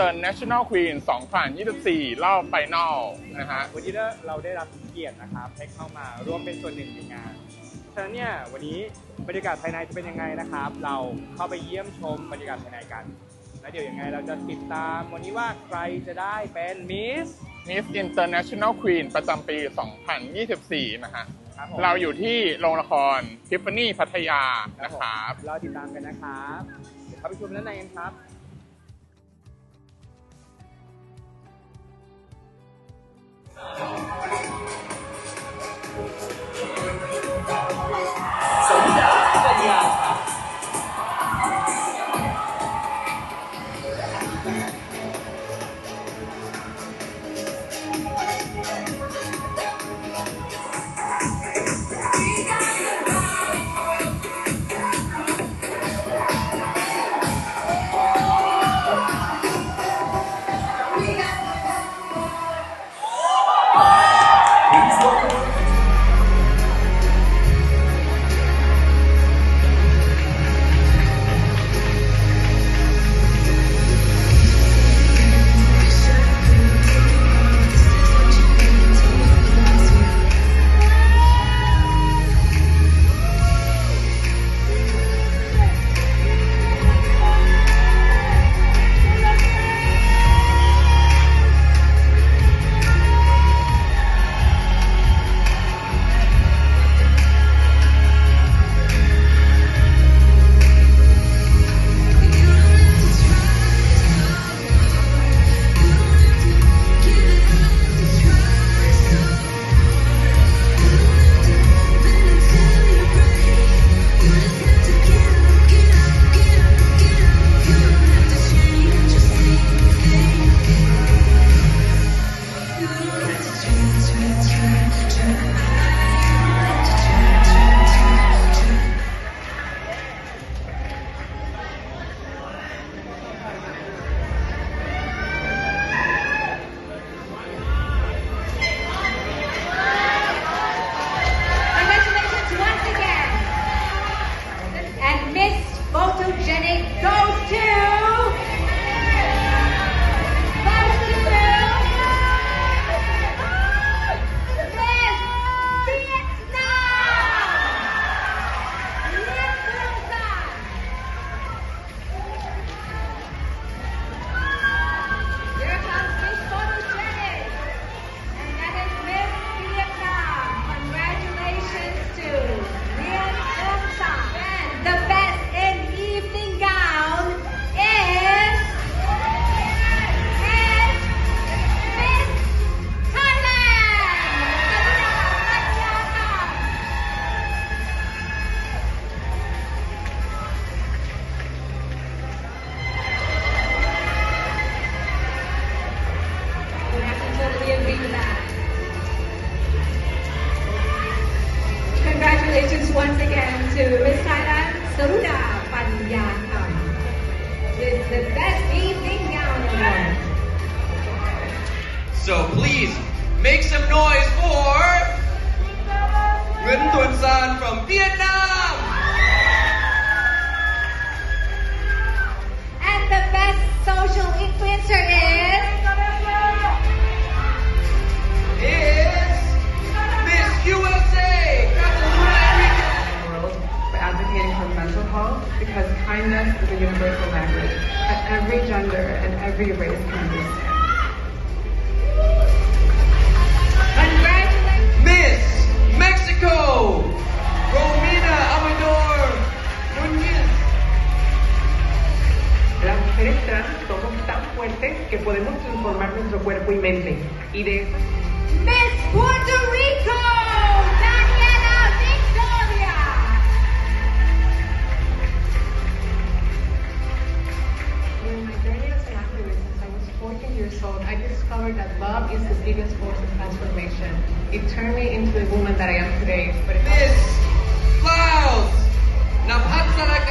International Queen 2024 รอบไฟนอลนะฮะวันนี้เราได้รับเกียรตินะครับให้เข้ามาร่วมเป็นส่วนหนึ่งในงานฉะนั้นเนี่ยวันนี้บรรยากาศภายในจะเป็นยังไงนะครับ เราเข้าไปเยี่ยมชมบรรยากาศภายในกัน แล้วเดี๋ยวยังไงเราจะติดตามวันนี้ว่าใครจะได้เป็นมิส Miss International Queen ประจำปี 2024 นะฮะครับผมเราอยู่ที่โรงละครทิฟฟานี่พัทยานะครับเราติดตามกันนะครับเดี๋ยวเข้าไปชมด้านในกันครับ Congratulations So please make some noise for Nguyen Tuan San from Vietnam. And the Best Social Influencer is Is Miss USA, Cataluna Enriquez. world for advocating for mental health because kindness is a universal language that every gender and every race can understand. Mexico, Romina Amador Nunez. Las mujeres trans somos tan fuertes que podemos transformar nuestro cuerpo y mente. Y de Miss Puerto Rico, that love is the biggest force of transformation. It turned me into the woman that I am today. But it this flowers. Naphatsalakan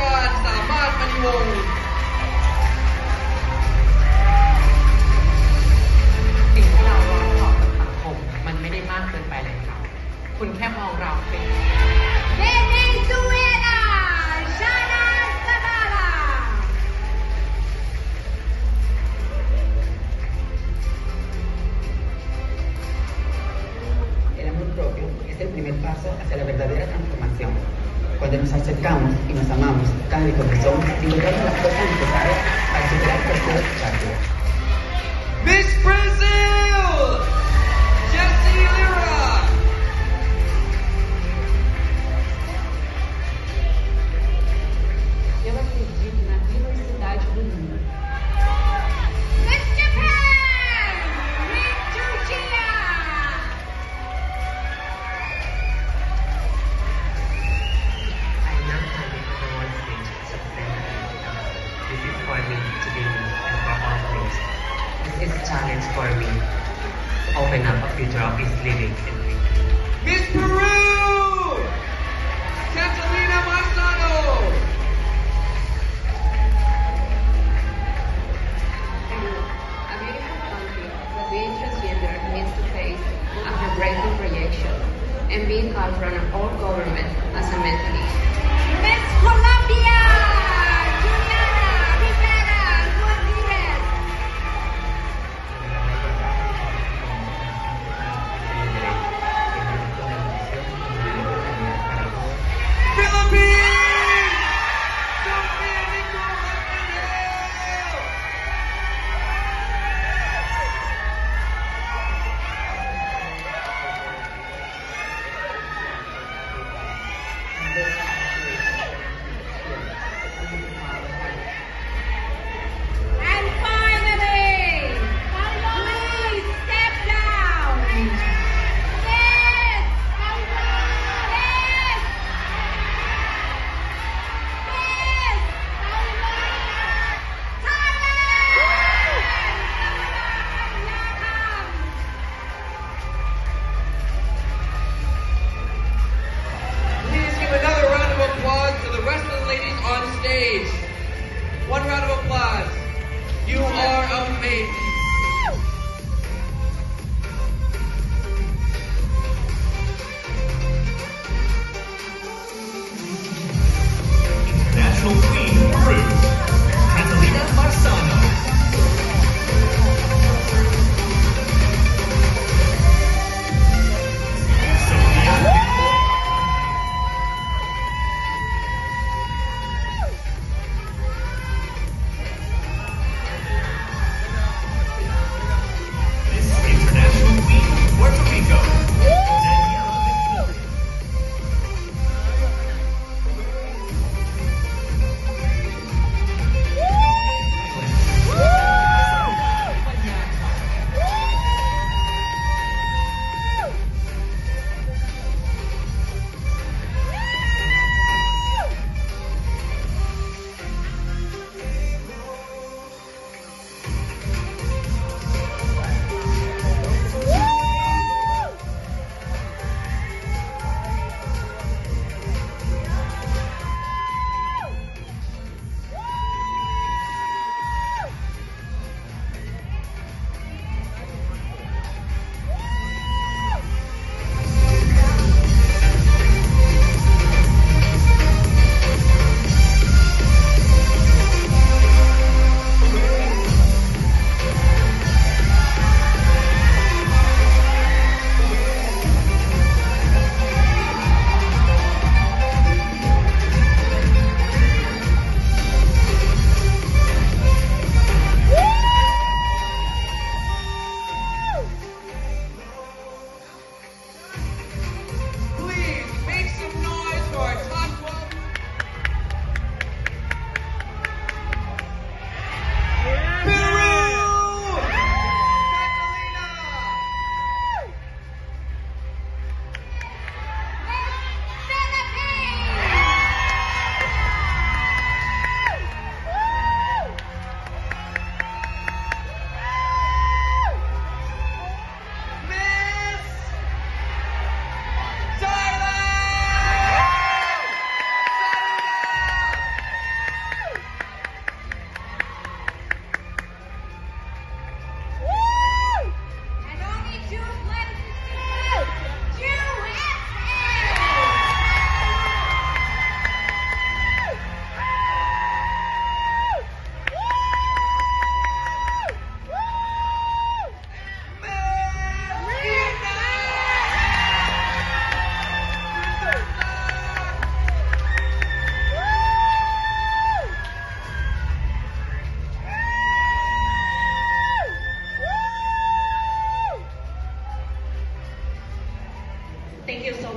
actividades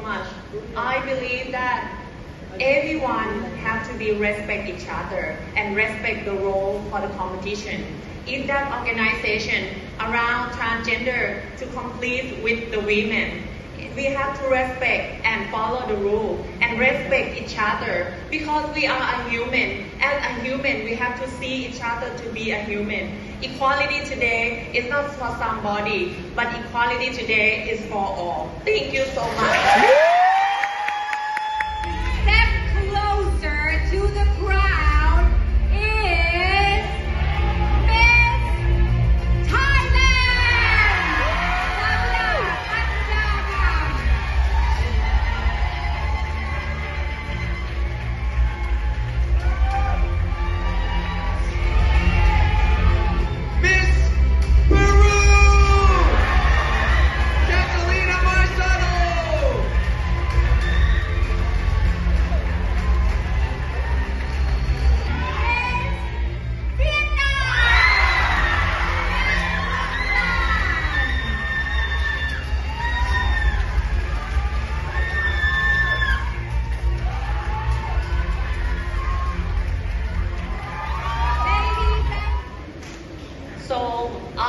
much. I believe that everyone have to be respect each other and respect the role for the competition. If that organization around transgender to complete with the women, we have to respect and follow the rule and respect each other because we are a human. As a human, we have to see each other to be a human. Equality today is not for somebody, but equality today is for all. Thank you so much.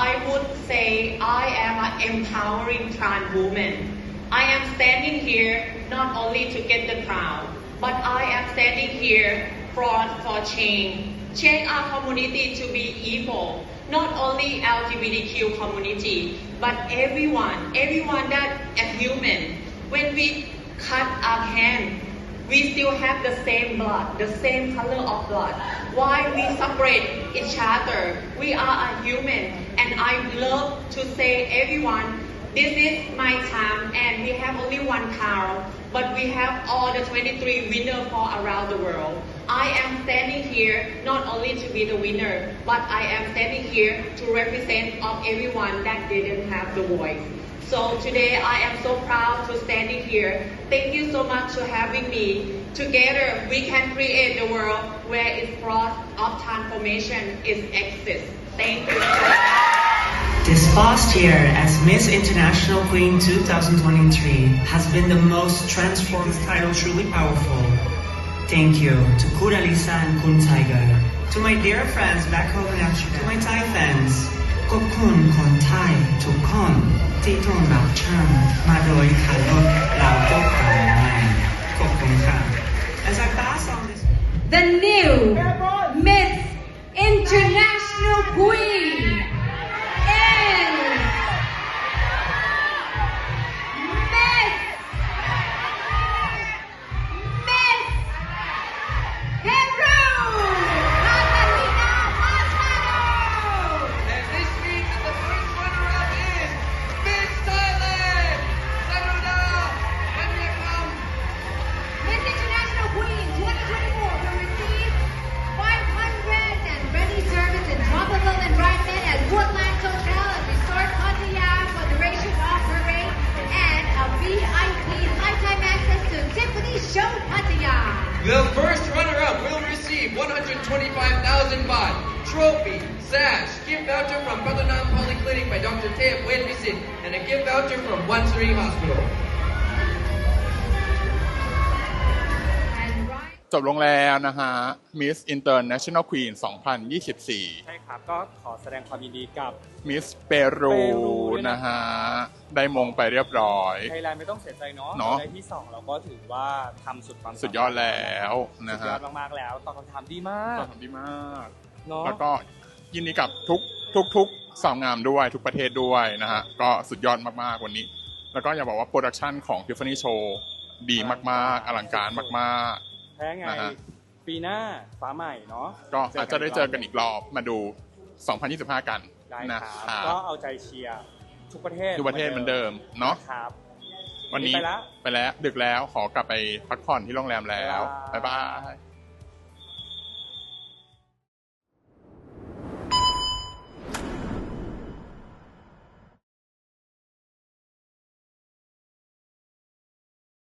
I would say I am an empowering trans woman. I am standing here not only to get the crown, but I am standing here for, for change. Change our community to be equal. Not only LGBTQ community, but everyone, everyone that a human. When we cut our hand, we still have the same blood, the same color of blood. Why we separate each other? We are a human, and I love to say everyone, this is my time, and we have only one crown, but we have all the 23 winners for around the world. I am standing here not only to be the winner, but I am standing here to represent of everyone that didn't have the voice. So today I am so proud to standing here. Thank you so much for having me. Together we can create the world where its process of transformation is exists. Thank you. This past year as Miss International Queen 2023 has been the most transformed title truly powerful. Thank you to Kuralisa and Kun Tiger. To my dear friends back home in Africa. To my Thai fans. ขอบคุณคนไทยทุกคนที่ต้อนรับฉันมาโดยขับรถเราก็ผ่านมาขอบคุณค่ะ The new Miss International Queen 125,000 baht, trophy, sash, gift voucher from Pratanam Polyclinic by Dr. Wen Visit, and a gift voucher from One Serene Hospital. จบลงแล้วนะฮะ Miss International Queen 2024 ใช่ครับ ก็ขอแสดงความยินดีกับ Miss เปเปรูรูด้วยนะนะฮะ ได้มงไปเรียบร้อย ไทยแลนด์ไม่ต้องเสียใจเนาะเนาะได้ที่2เราก็ถือว่าทำสุดความสามารถสุดยอดแล้วนะสุดยฮะอดมากๆแล้ว ตอบคำถามดีมากทำดีมากเนาะแล้วก็ยินดีกับทุกทุกทุกสาวงามด้วยทุกประเทศด้วยนะฮะ ก็สุดยอดมากๆวันนี้ แล้วก็อยากบอกว่าโปรดักชันของ Tiffany Show ดีมากๆ อลังการมาก แพ้ไงนะฮะ ปีหน้าฟ้าใหม่เนาะๆก็อาจจะได้เจอกันอีกรอบมาดู 2025 กันได้นะคครัรับ บก็เอาใจเชียร์ทุกประเทศทุกประเทศเหมือนเดิมเนาะครับ วันนี้ไปแล้ว ไปแล้ว ดึกแล้วขอกลับไปพักผ่อนที่โรงแรมแล้ว บ๊าบ๊ายยบาบายย